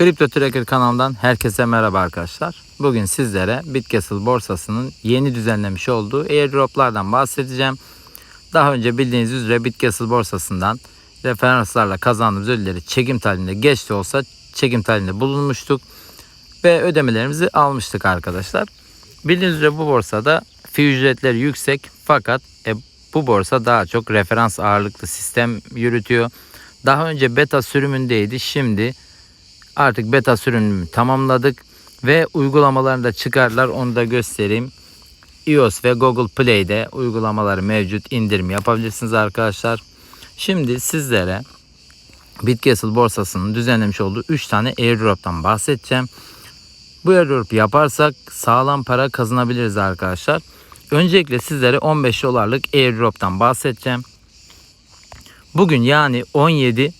Kripto Tracker kanalından herkese merhaba arkadaşlar. Bugün sizlere Bitcastle borsasının yeni düzenlemiş olduğu airdroplardan bahsedeceğim. Daha önce bildiğiniz üzere Bitcastle borsasından referanslarla kazandığımız ödülleri çekim talihinde geç de olsa çekim talihinde bulunmuştuk. Ve ödemelerimizi almıştık arkadaşlar. Bildiğiniz üzere bu borsada fi ücretleri yüksek fakat e, bu borsa daha çok referans ağırlıklı sistem yürütüyor. Daha önce beta sürümündeydi. Şimdi artık beta sürümünü tamamladık ve uygulamalarını da çıkardılar. Onu da göstereyim. iOS ve Google Play'de uygulamaları mevcut. indirim yapabilirsiniz arkadaşlar. Şimdi sizlere Bitcastle borsasının düzenlemiş olduğu 3 tane airdrop'tan bahsedeceğim. Bu airdrop yaparsak sağlam para kazanabiliriz arkadaşlar. Öncelikle sizlere 15 dolarlık airdrop'tan bahsedeceğim. Bugün yani 17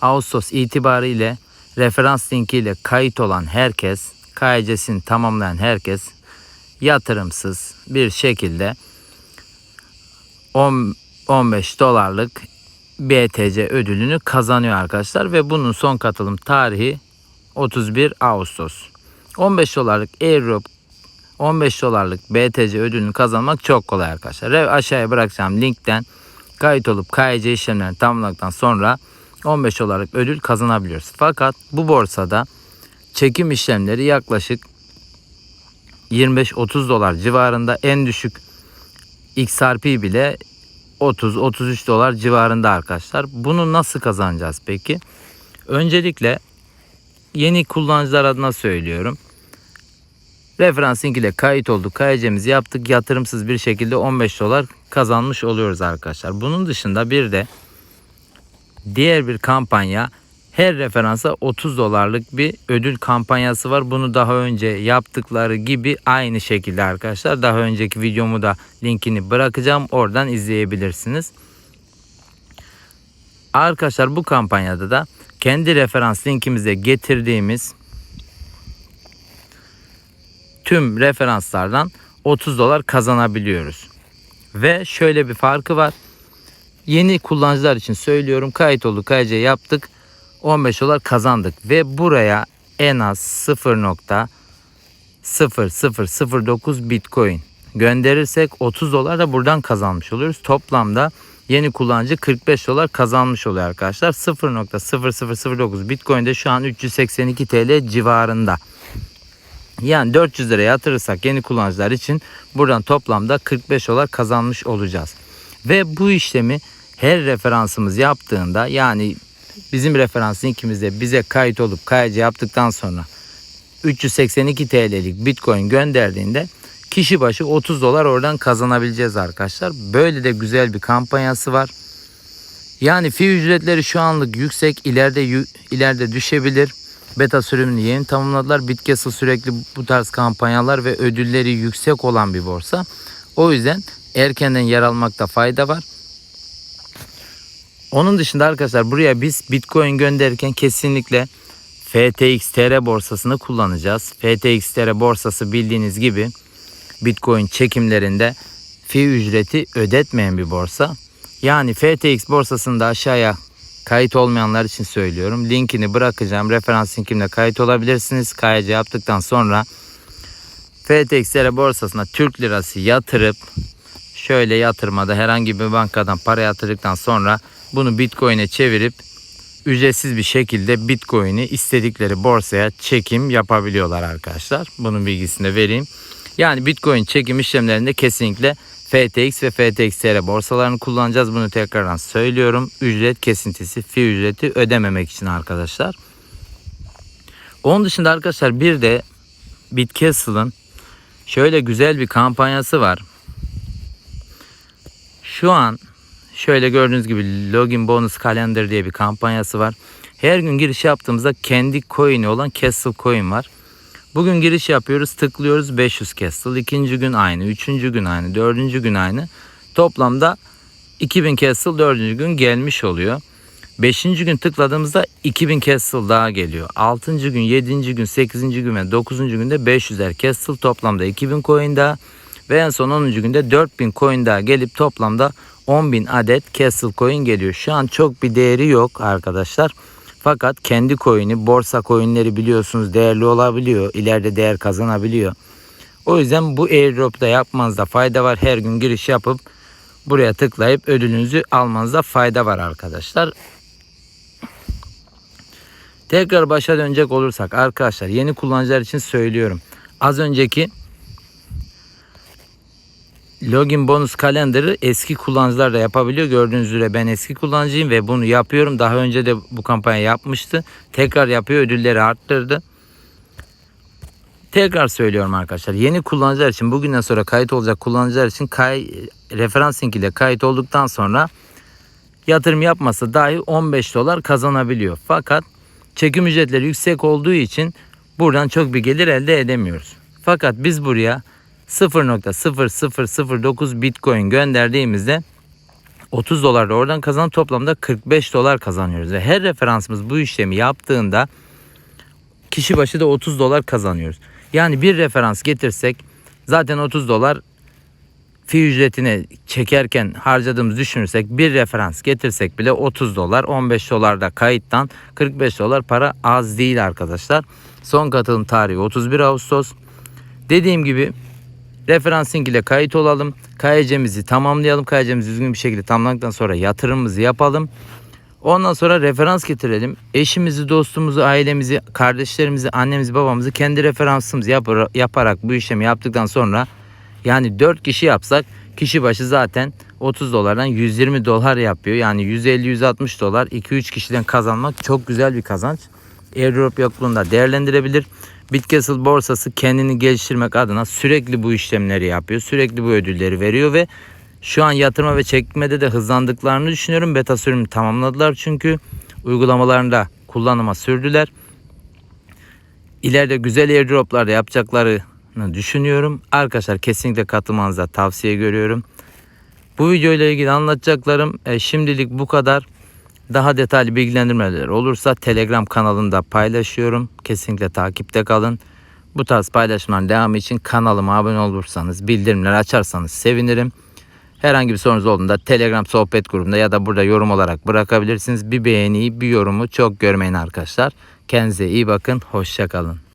Ağustos itibariyle referans linkiyle kayıt olan herkes, KYC'sini tamamlayan herkes yatırımsız bir şekilde 10 15 dolarlık BTC ödülünü kazanıyor arkadaşlar ve bunun son katılım tarihi 31 Ağustos. 15 dolarlık airdrop 15 dolarlık BTC ödülünü kazanmak çok kolay arkadaşlar. Aşağıya bırakacağım linkten kayıt olup KYC işlemlerini tamamladıktan sonra 15 dolarlık ödül kazanabiliyoruz. Fakat bu borsada çekim işlemleri yaklaşık 25-30 dolar civarında en düşük XRP bile 30-33 dolar civarında arkadaşlar. Bunu nasıl kazanacağız peki? Öncelikle yeni kullanıcılar adına söylüyorum. Referans link ile kayıt olduk. KYC'mizi yaptık. Yatırımsız bir şekilde 15 dolar kazanmış oluyoruz arkadaşlar. Bunun dışında bir de diğer bir kampanya her referansa 30 dolarlık bir ödül kampanyası var. Bunu daha önce yaptıkları gibi aynı şekilde arkadaşlar. Daha önceki videomu da linkini bırakacağım. Oradan izleyebilirsiniz. Arkadaşlar bu kampanyada da kendi referans linkimize getirdiğimiz tüm referanslardan 30 dolar kazanabiliyoruz. Ve şöyle bir farkı var. Yeni kullanıcılar için söylüyorum. Kayıt olduk, KYC yaptık. 15 dolar kazandık ve buraya en az 0.0009 Bitcoin gönderirsek 30 dolar da buradan kazanmış oluyoruz. Toplamda yeni kullanıcı 45 dolar kazanmış oluyor arkadaşlar. 0.0009 Bitcoin de şu an 382 TL civarında. Yani 400 lira yatırırsak yeni kullanıcılar için buradan toplamda 45 dolar kazanmış olacağız. Ve bu işlemi her referansımız yaptığında yani bizim referans linkimizde bize kayıt olup KYC yaptıktan sonra 382 TL'lik Bitcoin gönderdiğinde kişi başı 30 dolar oradan kazanabileceğiz arkadaşlar. Böyle de güzel bir kampanyası var. Yani fi ücretleri şu anlık yüksek, ileride ileride düşebilir. Beta sürümünü yeni tamamladılar. Bitcastle sürekli bu tarz kampanyalar ve ödülleri yüksek olan bir borsa. O yüzden erkenden yer almakta fayda var. Onun dışında arkadaşlar buraya biz Bitcoin gönderirken kesinlikle FTX TR borsasını kullanacağız. FTX TR borsası bildiğiniz gibi Bitcoin çekimlerinde fi ücreti ödetmeyen bir borsa. Yani FTX borsasında aşağıya kayıt olmayanlar için söylüyorum. Linkini bırakacağım. Referans linkimle kayıt olabilirsiniz. KYC yaptıktan sonra FTX TR borsasına Türk lirası yatırıp şöyle yatırmada herhangi bir bankadan para yatırdıktan sonra bunu Bitcoin'e çevirip ücretsiz bir şekilde Bitcoin'i istedikleri borsaya çekim yapabiliyorlar arkadaşlar. Bunun bilgisini de vereyim. Yani Bitcoin çekim işlemlerinde kesinlikle FTX ve FTXR borsalarını kullanacağız. Bunu tekrardan söylüyorum. Ücret kesintisi, fi ücreti ödememek için arkadaşlar. Onun dışında arkadaşlar bir de Bitcastle'ın şöyle güzel bir kampanyası var. Şu an şöyle gördüğünüz gibi login bonus calendar diye bir kampanyası var. Her gün giriş yaptığımızda kendi coin'i olan Castle Coin var. Bugün giriş yapıyoruz tıklıyoruz 500 Castle. ikinci gün aynı, üçüncü gün aynı, dördüncü gün aynı. Toplamda 2000 Castle dördüncü gün gelmiş oluyor. Beşinci gün tıkladığımızda 2000 Castle daha geliyor. Altıncı gün, yedinci gün, sekizinci gün ve dokuzuncu günde 500'er Castle toplamda 2000 coin daha. Ve en son 10. günde 4000 coin daha gelip toplamda 10.000 adet Castle coin geliyor. Şu an çok bir değeri yok arkadaşlar. Fakat kendi coin'i borsa coin'leri biliyorsunuz değerli olabiliyor. İleride değer kazanabiliyor. O yüzden bu airdrop'ta yapmanızda fayda var. Her gün giriş yapıp buraya tıklayıp ödülünüzü almanızda fayda var arkadaşlar. Tekrar başa dönecek olursak arkadaşlar yeni kullanıcılar için söylüyorum. Az önceki login bonus kalendarı eski kullanıcılar da yapabiliyor. Gördüğünüz üzere ben eski kullanıcıyım ve bunu yapıyorum. Daha önce de bu kampanya yapmıştı. Tekrar yapıyor ödülleri arttırdı. Tekrar söylüyorum arkadaşlar. Yeni kullanıcılar için bugünden sonra kayıt olacak kullanıcılar için kay, referans link ile kayıt olduktan sonra yatırım yapmasa dahi 15 dolar kazanabiliyor. Fakat çekim ücretleri yüksek olduğu için buradan çok bir gelir elde edemiyoruz. Fakat biz buraya 0.0009 Bitcoin gönderdiğimizde 30 dolar da oradan kazanıp toplamda 45 dolar kazanıyoruz. Ve her referansımız bu işlemi yaptığında kişi başı da 30 dolar kazanıyoruz. Yani bir referans getirsek zaten 30 dolar fi ücretine çekerken harcadığımız düşünürsek bir referans getirsek bile 30 dolar 15 dolar da kayıttan 45 dolar para az değil arkadaşlar. Son katılım tarihi 31 Ağustos. Dediğim gibi referans ile kayıt olalım. KYC'mizi tamamlayalım. KYC'mizi düzgün bir şekilde tamamladıktan sonra yatırımımızı yapalım. Ondan sonra referans getirelim. Eşimizi, dostumuzu, ailemizi, kardeşlerimizi, annemizi, babamızı kendi referansımızı yapar, yaparak bu işlemi yaptıktan sonra yani 4 kişi yapsak kişi başı zaten 30 dolardan 120 dolar yapıyor. Yani 150-160 dolar 2-3 kişiden kazanmak çok güzel bir kazanç. Airdrop yokluğunda değerlendirebilir. Bitcastle borsası kendini geliştirmek adına sürekli bu işlemleri yapıyor. Sürekli bu ödülleri veriyor ve şu an yatırma ve çekmede de hızlandıklarını düşünüyorum. Beta sürümü tamamladılar çünkü uygulamalarında kullanıma sürdüler. İleride güzel airdroplar da yapacaklarını düşünüyorum. Arkadaşlar kesinlikle katılmanıza tavsiye görüyorum. Bu video ile ilgili anlatacaklarım e, şimdilik bu kadar. Daha detaylı bilgilendirmeler olursa Telegram kanalında paylaşıyorum. Kesinlikle takipte kalın. Bu tarz paylaşımların devamı için kanalıma abone olursanız, bildirimleri açarsanız sevinirim. Herhangi bir sorunuz olduğunda Telegram sohbet grubunda ya da burada yorum olarak bırakabilirsiniz. Bir beğeniyi, bir yorumu çok görmeyin arkadaşlar. Kendinize iyi bakın. Hoşçakalın.